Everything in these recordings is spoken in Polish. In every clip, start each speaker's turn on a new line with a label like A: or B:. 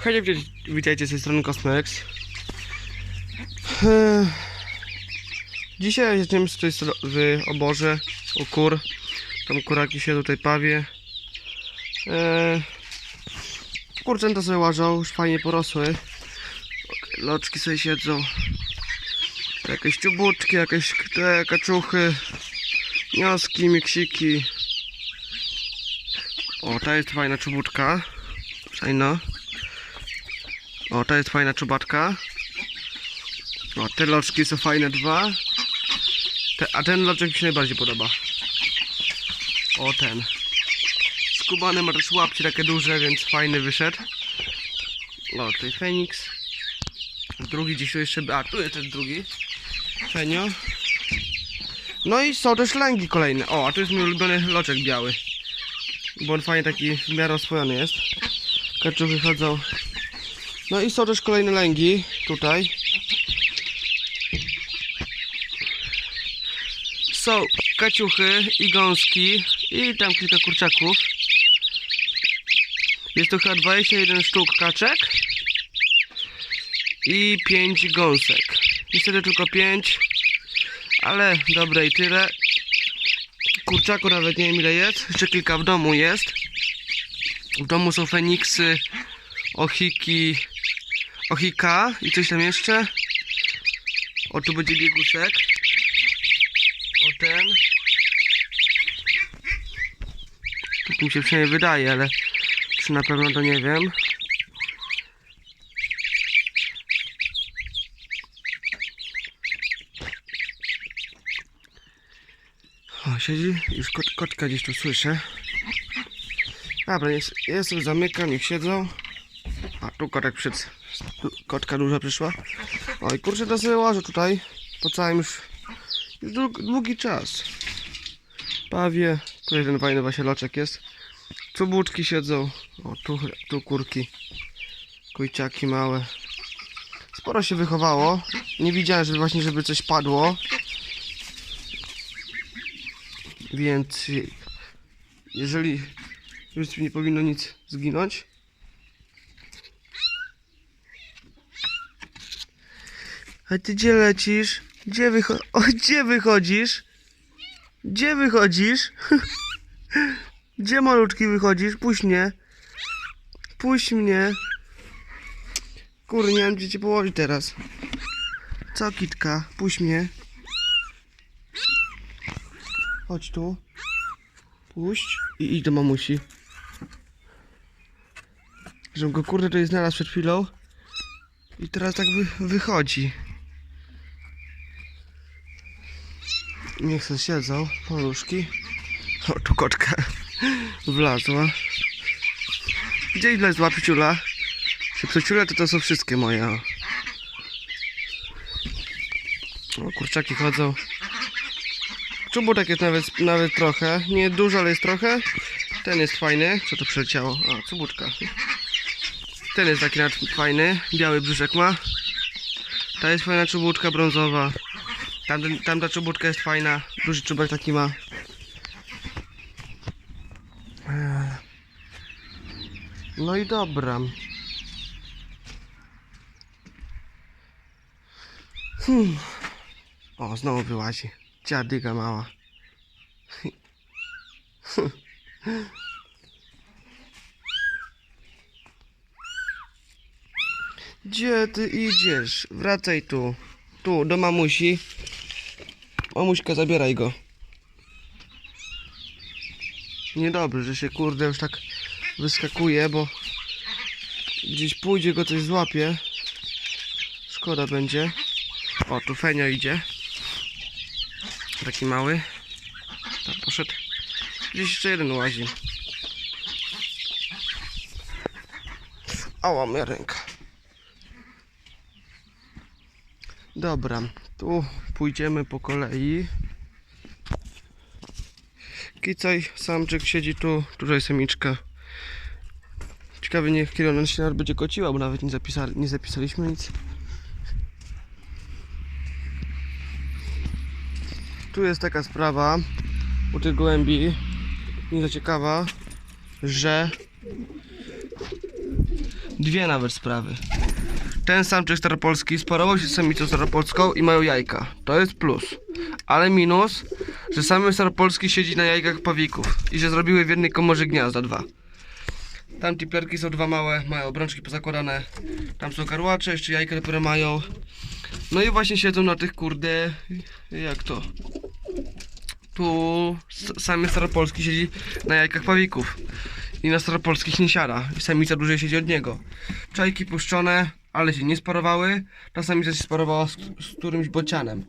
A: Hej, witajcie- z tej strony Cosmex. Dzisiaj jedziemy z w oborze u kur. Tam kuraki się tutaj pawie. Kurczęta sobie łażą, już fajnie porosły. Loczki sobie siedzą. Jakieś ciubuczki, jakieś te kaczuchy. Wnioski, miksiki. O, ta jest fajna czubuczka. Fajna. O, ta jest fajna czubaczka. O, te loczki są fajne dwa. Te, a ten loczek mi się najbardziej podoba. O, ten. Skubany ma też łapcie takie duże, więc fajny wyszedł. O, tutaj Feniks. Drugi tu jeszcze... A, tu jest też drugi. Fenio. No i są też lęgi kolejne. O, a tu jest mój ulubiony loczek biały. Bo on fajnie taki w miarę oswojony jest. Kaczuchy chodzą. No i są też kolejne lęgi tutaj. Są kaciuchy i gąski i tam kilka kurczaków. Jest to chyba 21 sztuk kaczek i 5 gąsek. Niestety tylko 5, ale dobre i tyle. Kurczaku nawet nie wiem ile jest, jeszcze kilka w domu jest. W domu są feniksy, ochiki, ochika i coś tam jeszcze. O, tu będzie biegusek. O ten. Tak mi się przynajmniej wydaje, ale czy na pewno to nie wiem. O, siedzi, już kot, kotka gdzieś tu słyszę. Dobra, jest, jest już zamykam, niech siedzą. A tu kotek przed. Tu kotka duża przyszła. Oj, kurczę, to sobie łażę tutaj. Po całym już. Już dług, długi czas. Pawie. Tu jeden fajny właśnie loczek jest. Cubuczki siedzą. O, tu, tu kurki. Kujciaki małe. Sporo się wychowało. Nie widziałem, żeby właśnie, żeby coś padło. Więc jeżeli już nie powinno nic zginąć. A ty gdzie lecisz? Gdzie, wycho- o, gdzie wychodzisz? Gdzie wychodzisz? gdzie malutki wychodzisz? Puść mnie. Puść mnie. Kurde, nie wiem gdzie cię położyć teraz. Co kitka? Puść mnie. Chodź tu. Puść i idź do mamusi. Żebym go kurde tutaj znalazł przed chwilą. I teraz tak wy, wychodzi. Niech se siedzą, paluszki. O, tu kotka wlazła. Gdzie wlazła piciula? Te piciule to to są wszystkie moje. O, o kurczaki chodzą. Czuburek jest nawet, nawet trochę. Nie dużo, ale jest trochę. Ten jest fajny. Co to przyleciało? A. Ten jest taki fajny. Biały brzuszek ma. Ta jest fajna czubuczka brązowa. Tam, tamta czubuczka jest fajna. Duży czubek taki ma. Eee. No i dobra. Hmm. O, znowu wyłazi. Dziadyga mała. Gdzie ty idziesz? Wracaj tu. Tu, do mamusi. Mamuśka, zabieraj go. Niedobrze, że się kurde już tak wyskakuje, bo gdzieś pójdzie go coś złapie. Szkoda będzie. O, tu Fenio idzie. Taki mały. Tam poszedł. Gdzieś jeszcze jeden łazi. Ała, moja ręka. Dobra, tu pójdziemy po kolei. Kicaj, samczyk siedzi tu, tutaj samiczka. Ciekawy niech ona się nawet będzie kociła, bo nawet nie, zapisali, nie zapisaliśmy nic. Tu jest taka sprawa u tych gołębi, nie za ciekawa, że Dwie nawet sprawy. Ten samczyk staropolski sparował się z samicą staropolską i mają jajka. To jest plus. Ale minus, że samy staropolski siedzi na jajkach pawików i że zrobiły w jednej komorze gniazda dwa. Tam tiplerki są dwa małe, mają obrączki pozakładane. Tam są karłacze, jeszcze jajka dopiero mają. No i właśnie siedzą na tych kurde, jak to? Tu s- samy staropolski siedzi na jajkach pawików. I na staropolskich nie siada. Samica dłużej siedzi od niego. Czajki puszczone, ale się nie sparowały. Ta samica się sparowała z, z którymś bocianem.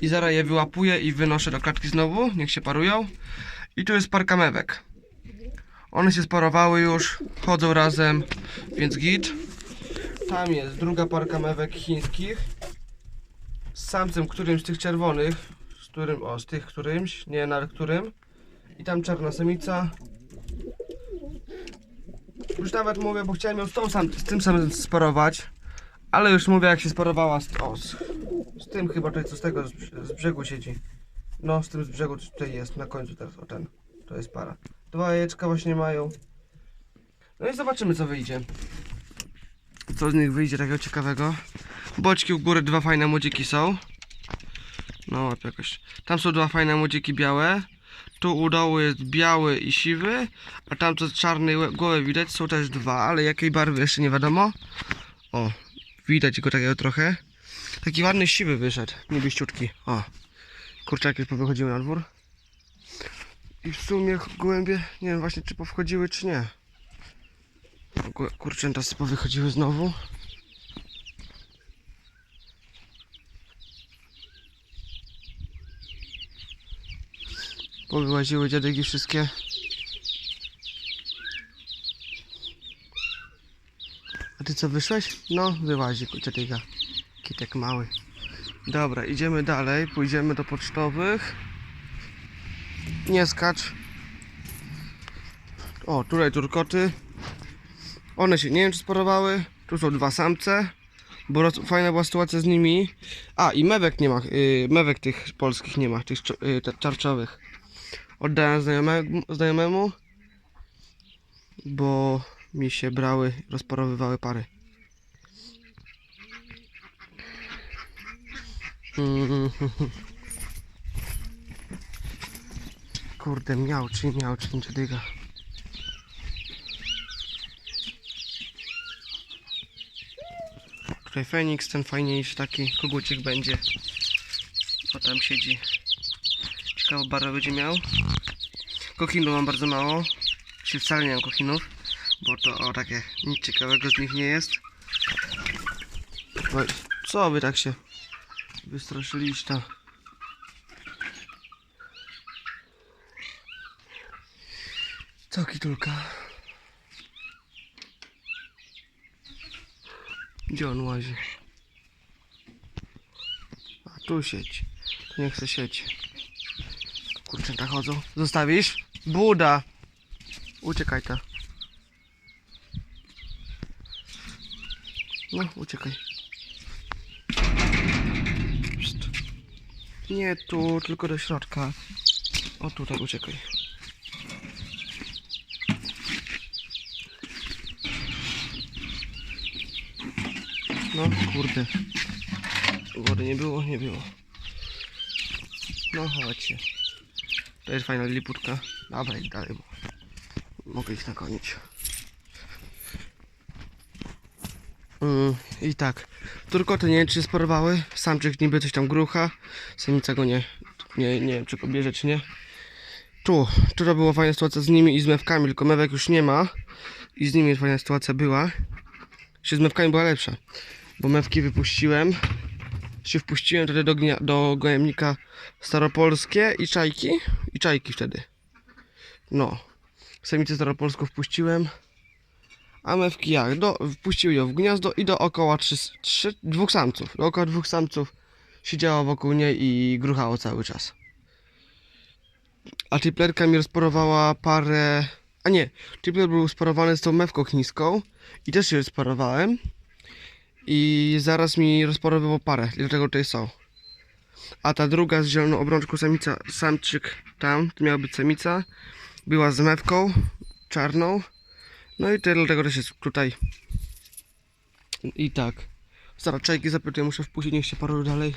A: I zaraz je wyłapuję i wynoszę do klatki znowu. Niech się parują. I tu jest parka mewek. One się sparowały już, chodzą razem, więc git. Tam jest druga parka mewek chińskich. Z samcem którymś z tych czerwonych. Z którym, o, z tych którymś, nie na którym. I tam czarna samica. Już nawet mówię, bo chciałem ją z, tą sam, z tym samym sparować. Ale już mówię jak się sparowała z, o, z, z tym chyba tutaj co z tego z, z brzegu siedzi. No z tym z brzegu tutaj jest na końcu teraz, o ten. To jest para. Dwa jajeczka właśnie mają. No i zobaczymy co wyjdzie. Co z nich wyjdzie takiego ciekawego. Boczki u góry dwa fajne młodziki są. No łap jakoś. Tam są dwa fajne młodziki białe. Tu u dołu jest biały i siwy, a tam co czarnej łe- głowy widać są też dwa, ale jakiej barwy jeszcze nie wiadomo. O, widać go takiego trochę. Taki ładny siwy wyszedł, niebieściutki. O, kurczaki już powychodziły na dwór. I w sumie gołębie, nie wiem właśnie czy powchodziły czy nie. Kurczęta sobie powychodziły znowu. Powyłaziły dziadygi wszystkie. Ty co wyszłeś? No, wyłazi dziadyga. Kitek mały. Dobra, idziemy dalej. Pójdziemy do pocztowych. Nie skacz. O, tutaj turkoty. One się nie wiem czy sparowały. Tu są dwa samce. Bo fajna była sytuacja z nimi. A, i mewek nie ma. Yy, mewek tych polskich nie ma, tych yy, czarczowych. Oddałem znajomemu, znajomemu, bo mi się brały, rozparowywały pary. Kurde, miał czy miał czy nie dyga. Tutaj Feniks, ten fajniejszy taki kogucik będzie. O tam siedzi. Ciekawą barwę będzie miał. Kochinów mam bardzo mało. Czy wcale nie mam kochinów. Bo to o takie nic ciekawego z nich nie jest. Oj, co wy tak się wystraszyliście? Co kitulka? Gdzie on łazi? A tu. Tu nie chce sieć. Kurczęta chodzą. Zostawisz? Buda! Uciekaj ta. No, uciekaj. Psst. Nie tu, tylko do środka. O tutaj uciekaj. No kurde. Wody nie było, nie było. No chodźcie. To jest fajna liputka. Idź dalej, mogę ich nakonić. Mm, I tak. Turkoty nie wiem czy się sparowały. Samczyk niby coś tam grucha. Samica go nie, nie, nie wiem czy go bierze czy nie. Tu, to była fajna sytuacja z nimi i z mewkami, tylko mewek już nie ma. I z nimi fajna sytuacja była. Się z mewkami była lepsza. Bo mewki wypuściłem. Się wpuściłem wtedy do, gnia- do gojemnika staropolskie i czajki. I czajki wtedy. No. Samicę staropolską wpuściłem. A mewki jak? Do, wpuściły ją w gniazdo i dookoła trzy, trzy, dwóch samców. Dookoła dwóch samców siedziało wokół niej i gruchało cały czas. A triplerka mi rozparowała parę... A nie, tripler był sparowany z tą mewką chińską i też się sparowałem. I zaraz mi rozparowywał parę, dlatego tutaj są. A ta druga z zieloną obrączką samica, samczyk tam, to miała być samica, była z mewką czarną. No i tyle, dlatego też jest tutaj I tak. Zaraz czajki zapytuję, muszę wpuścić, niech się paru dalej.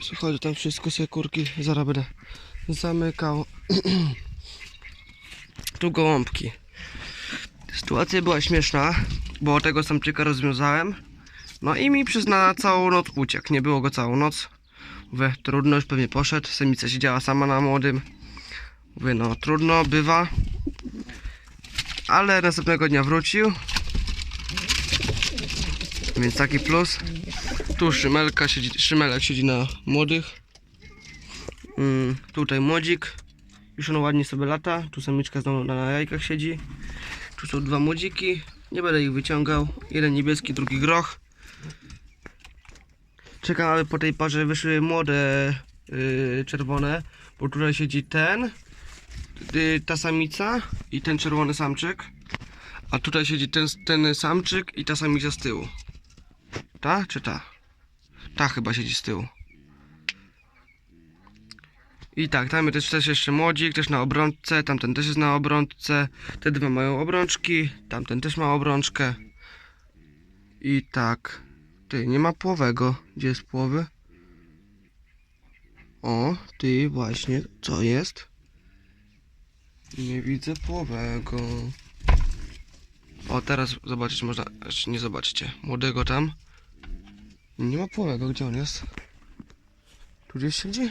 A: Przychodzi tam wszystko, sobie kurki, zaraz będę zamykał. tu gołąbki. Sytuacja była śmieszna, bo tego samczyka rozwiązałem. No i mi przez na całą noc uciekł, nie było go całą noc. Mówię, trudno, już pewnie poszedł, samica siedziała sama na młodym. Mówię, no trudno, bywa. Ale następnego dnia wrócił. Więc taki plus. Tu szymelka siedzi, szymelek siedzi na młodych. Mm, tutaj młodzik. Już on ładnie sobie lata. Tu samiczka znowu na jajkach siedzi. Tu są dwa młodziki. Nie będę ich wyciągał. Jeden niebieski, drugi groch. Czekam, aby po tej parze wyszły młode yy, czerwone. Bo tutaj siedzi ten, ta samica i ten czerwony samczyk. A tutaj siedzi ten, ten samczyk i ta samica z tyłu. Ta czy ta? Ta chyba siedzi z tyłu. I tak, tam jest też jeszcze młodzik, też na obrączce, tamten też jest na obrączce, te dwa mają obrączki, tamten też ma obrączkę. I tak, ty, nie ma płowego, gdzie jest płowy? O, ty, właśnie, co jest? Nie widzę płowego. O, teraz zobaczyć można, nie zobaczycie, młodego tam. Nie ma płowego, gdzie on jest? Tu gdzieś siedzi?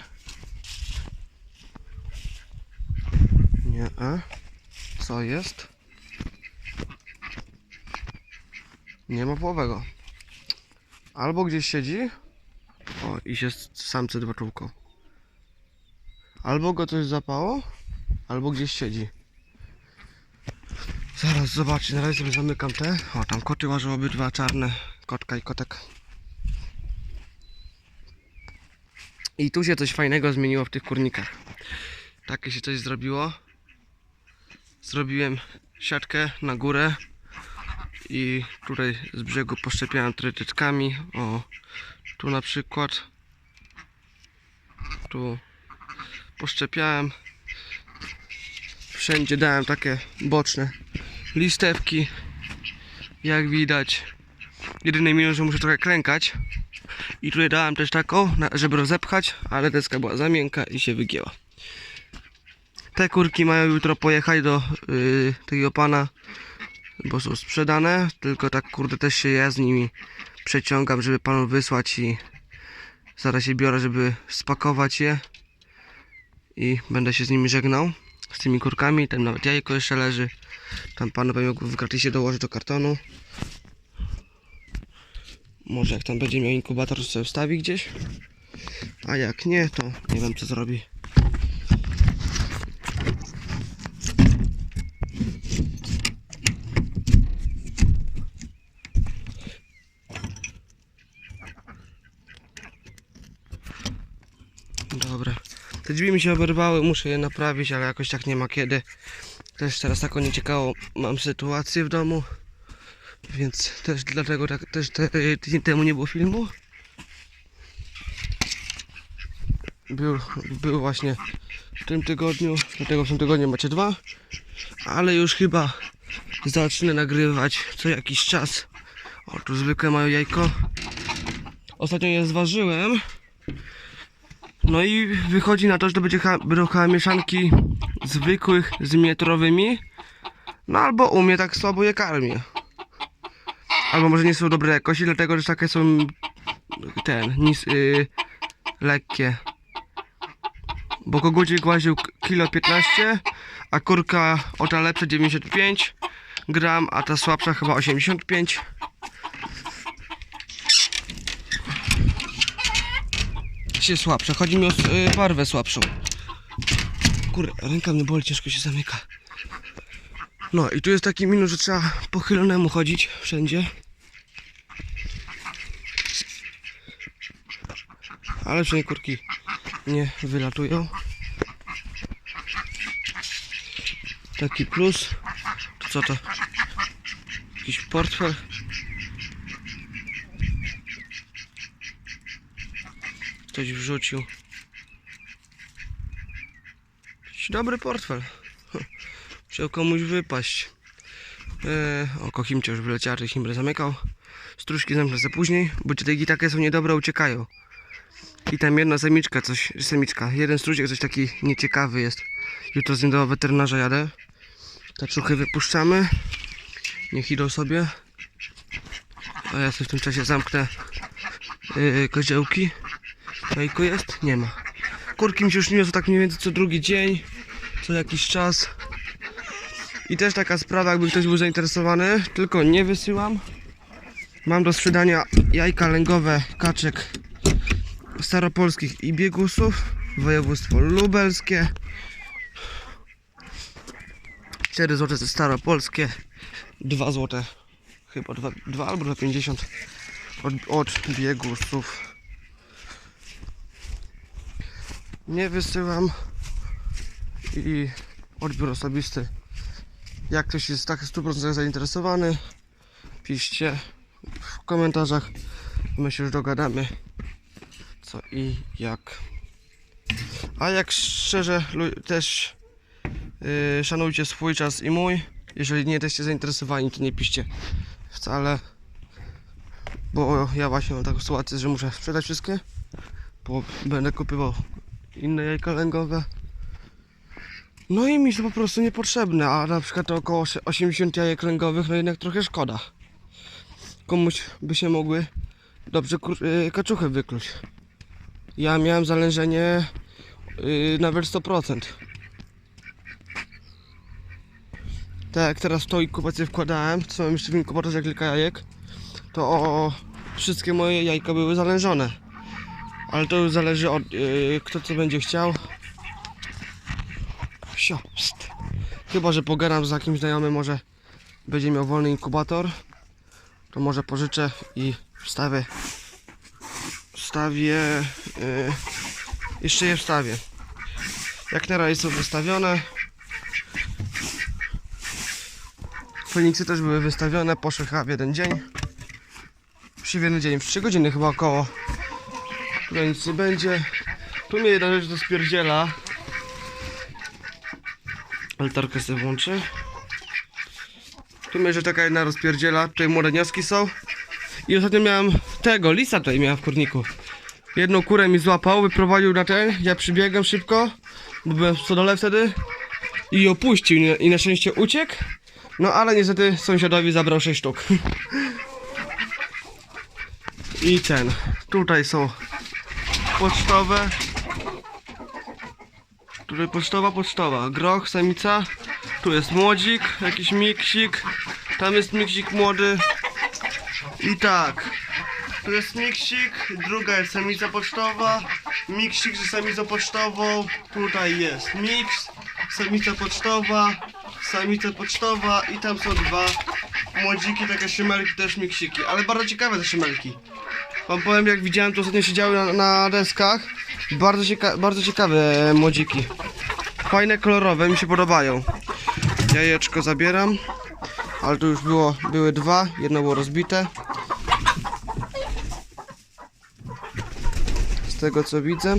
A: Nie, a? Co jest? Nie ma połowego. Albo gdzieś siedzi. O, i się samce dwa czółko. Albo go coś zapało, albo gdzieś siedzi. Zaraz zobaczę, na razie sobie zamykam te. O, tam koty łażą obydwa czarne. Kotka i kotek. I tu się coś fajnego zmieniło w tych kurnikach. Takie się coś zrobiło. Zrobiłem siatkę na górę i tutaj z brzegu poszczepiałem trytyczkami. O, tu na przykład. Tu poszczepiałem. Wszędzie dałem takie boczne listewki. Jak widać. Jedyny minus, że muszę trochę klękać. I tutaj dałem też taką, żeby rozepchać, ale deska była za miękka i się wygięła. Te kurki mają jutro pojechać do yy, tego pana, bo są sprzedane, tylko tak kurde też się ja z nimi przeciągam, żeby panu wysłać i zaraz się biorę, żeby spakować je i będę się z nimi żegnał, z tymi kurkami, tam nawet jajko jeszcze leży, tam pan pewnie w gratisie dołożyć do kartonu. Może jak tam będzie miał inkubator, to sobie wstawi gdzieś. A jak nie, to nie wiem co zrobi. Dobra. Te drzwi mi się oberwały, muszę je naprawić, ale jakoś tak nie ma kiedy. Też teraz taką nieciekawą mam sytuację w domu. Więc też dlatego tak, też te, tydzień temu nie było filmu. Był, był właśnie w tym tygodniu, dlatego w tym tygodniu macie dwa. Ale już chyba zacznę nagrywać co jakiś czas. O, tu zwykłe mają jajko. Ostatnio je zważyłem. No i wychodzi na to, że to będzie chyba mieszanki zwykłych z mietrowymi. No albo u mnie tak słabo je karmię. Albo może nie są dobrej jakości, dlatego że takie są ten, nis, y, lekkie. Bo kogucik k- kilo 15, a kurka o ta lepsza 95 gram, a ta słabsza chyba 85. Się słabsza, chodzi mi o y, barwę słabszą. Kurde, ręka mnie boli, ciężko się zamyka. No i tu jest taki minus, że trzeba pochylonemu chodzić wszędzie. Ale przynajmniej kurki nie wylatują. Taki plus. To co to? Jakiś portfel. Ktoś wrzucił. Dobry portfel. Musiał komuś wypaść. Yy, o, kochimcie już wyleciała, czy się zamykał. Strużki zamknę za później, bo te gitaki są niedobre, uciekają. I tam jedna samiczka, coś, samiczka, jeden strużek coś taki nieciekawy jest. Jutro z nim do weterynarza jadę. Taczuchy wypuszczamy. Niech idą sobie. A ja sobie w tym czasie zamknę yy, koziołki. Jajko jest? Nie ma. Kurki mi się już niosą tak mniej więcej co drugi dzień, co jakiś czas. I też taka sprawa, jakby ktoś był zainteresowany, tylko nie wysyłam. Mam do sprzedania jajka lęgowe kaczek staropolskich i biegusów. Województwo lubelskie. 4 zł to staropolskie. 2 zł. Chyba 2, 2 albo 2,50 od, od biegusów. Nie wysyłam. I odbiór osobisty. Jak ktoś jest tak 100% zainteresowany, piszcie w komentarzach. My się już dogadamy co i jak. A jak szczerze też yy, szanujcie swój czas i mój. Jeżeli nie jesteście zainteresowani, to nie piszcie wcale. Bo ja właśnie mam taką sytuację, że muszę sprzedać wszystkie. Bo będę kupował inne jajka lęgowe. No i mi to po prostu niepotrzebne, a na przykład około 80 jajek lęgowych, no jednak trochę szkoda. Komuś by się mogły dobrze yy, kaczuchy wykluć. Ja miałem zalężenie yy, nawet 100%. Tak teraz w tą inkubację wkładałem, co mam jeszcze w inkubatorze kilka jajek, to wszystkie moje jajka były zalężone. Ale to już zależy od yy, kto co będzie chciał. Sio, pst. Chyba, że pogadam z jakimś znajomym, może będzie miał wolny inkubator, to może pożyczę i wstawię. Wstawię. Yy, jeszcze je wstawię. Jak na razie są wystawione. Feniksy też były wystawione, poszły chyba w jeden dzień. Przy jeden dzień, w 3 godziny chyba około. Tutaj nic nie będzie. Tu mnie jedna rzecz do spierdziela. Altarkę sobie włączę. Tu mnie, że taka jedna rozpierdziela. Tutaj młode wnioski są. I ostatnio miałem tego, lisa tutaj miałem w kurniku. Jedną kurę mi złapał, wyprowadził na ten. Ja przybiegłem szybko, bo byłem w stodole wtedy. I opuścił i na szczęście uciekł. No ale niestety sąsiadowi zabrał 6 sztuk. I ten. Tutaj są pocztowe. Tutaj pocztowa, pocztowa. Groch, samica. Tu jest młodzik, jakiś miksik. Tam jest miksik młody. I tak. Tu jest miksik, druga jest samica pocztowa. Miksik z samicą pocztową. Tutaj jest miks, samica pocztowa, samica pocztowa i tam są dwa młodziki, takie szymelki, też miksiki. Ale bardzo ciekawe te szymelki. Wam powiem, jak widziałem, to ostatnio siedziały na, na deskach. Bardzo, cieka bardzo ciekawe młodziki. Fajne, kolorowe, mi się podobają. Jajeczko zabieram. Ale tu już było, były dwa, jedno było rozbite. Z tego co widzę.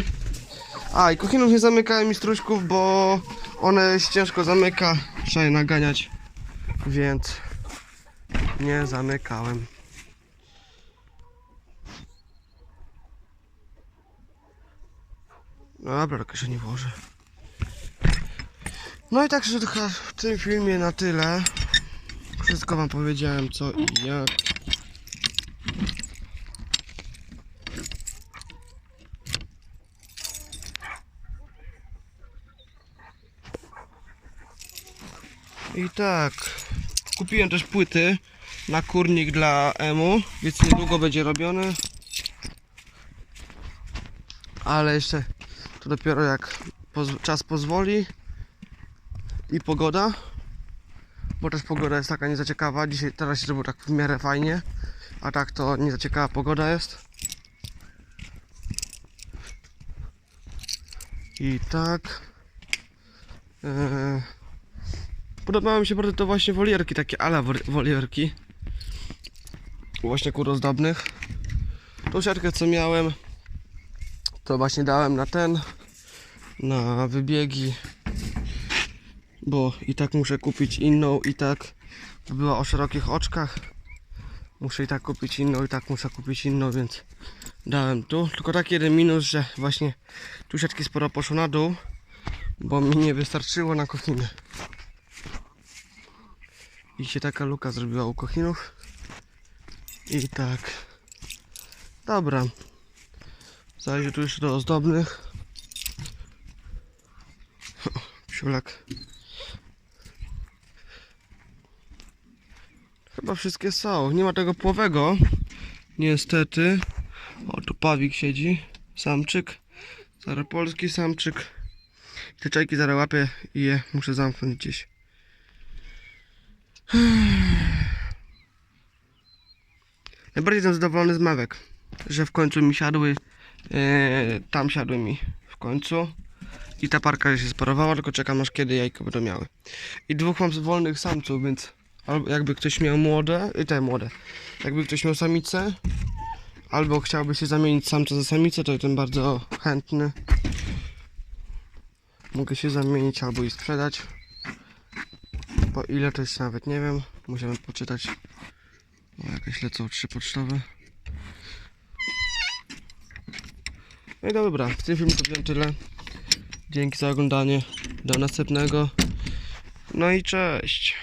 A: A i kochinów nie zamykałem mi strużków, bo one się ciężko zamyka. Trzeba je naganiać. Więc nie zamykałem. Dobra, tylko się nie włożę. No i także w tym filmie na tyle. Wszystko wam powiedziałem co i jak. I tak. Kupiłem też płyty na kurnik dla Emu, więc niedługo będzie robiony. Ale jeszcze to dopiero jak poz- czas pozwoli i pogoda. Bo też pogoda jest taka niezaciekawa. Dzisiaj teraz się zrobiło tak w miarę fajnie. A tak to niezaciekawa pogoda jest. I tak. Eee, podobały mi się bardzo to właśnie wolierki, takie ala wol- wolierki. Właśnie kur ozdobnych. Tą siatkę co miałem, to właśnie dałem na ten, na wybiegi bo i tak muszę kupić inną i tak była o szerokich oczkach. Muszę i tak kupić inną, i tak muszę kupić inną, więc dałem tu. Tylko taki jeden minus, że właśnie tu siatki sporo poszło na dół, bo mi nie wystarczyło na kochiny. I się taka luka zrobiła u kochinów. I tak. Dobra. Zajdzie tu jeszcze do ozdobnych. Psiulak. Chyba wszystkie są. Nie ma tego płowego. Niestety. O, tu pawik siedzi. Samczyk. Staropolski samczyk. Te czajki zaraz łapię i je muszę zamknąć gdzieś. Najbardziej jestem zadowolony z mawek, że w końcu mi siadły. E, tam siadły mi w końcu. I ta parka się sparowała, tylko czekam aż kiedy jajko będą miały. I dwóch mam wolnych samców, więc albo jakby ktoś miał młode, i te młode. Jakby ktoś miał samicę, albo chciałby się zamienić samca za samicę, to jestem bardzo chętny. Mogę się zamienić albo i sprzedać. Po ile to jest nawet nie wiem. Musiałem poczytać. O, jakieś lecą trzy pocztowe. No i dobra, w tym filmie to tyle. Dzięki za oglądanie. Do następnego. No i cześć.